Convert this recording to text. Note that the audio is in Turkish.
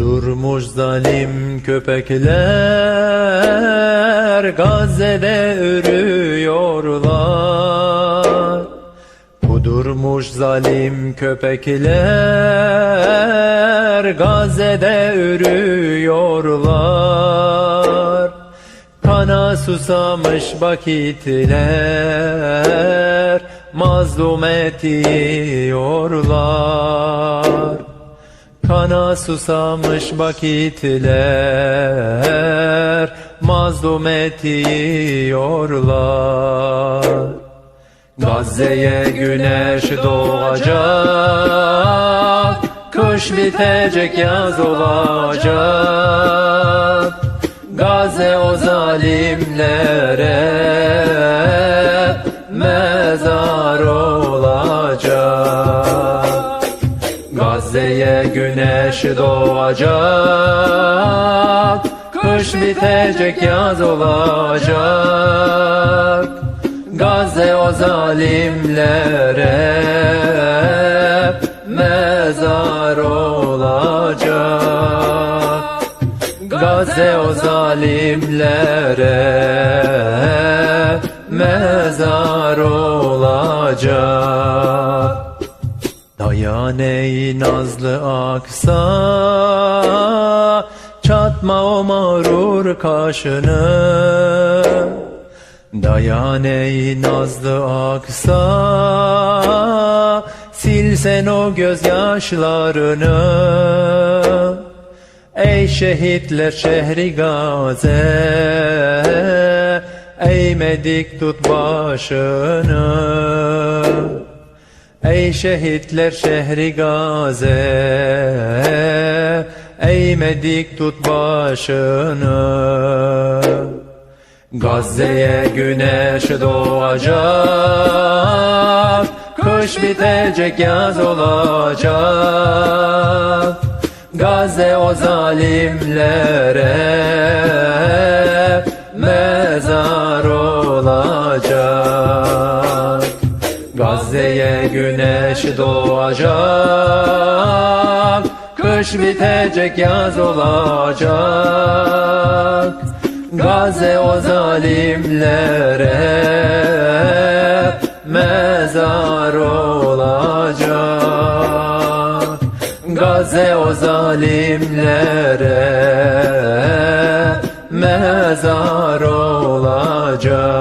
Kudurmuş zalim köpekler Gazze'de ürüyorlar Kudurmuş zalim köpekler Gazze'de ürüyorlar Kana susamış vakitler Mazlum et yiyorlar Susamış vakitler Mazlum et yiyorlar Gazze'ye güneş doğacak Kış bitecek yaz olacak. Gazze o zalimlere güneş doğacak Kış bitecek yaz olacak. Gazze o zalimlere mezar olacak. Gazze o zalimlere mezar ey nazlı aksa Çatma o mağrur kaşını. Dayan ey nazlı aksa Silsen o gözyaşlarını. Ey şehitler şehri gaze Eğmedik tut başını Ey şehitler şehri gaze Eğmedik tut başını. Gazze'ye güneş doğacak Kış bitecek yaz olacak. Gazze o zalimlere mezar olacak Gazze'ye güneş doğacak Kış bitecek yaz olacak. Gazze o zalimlere mezar olacak. Gazze o zalimlere mezar olacak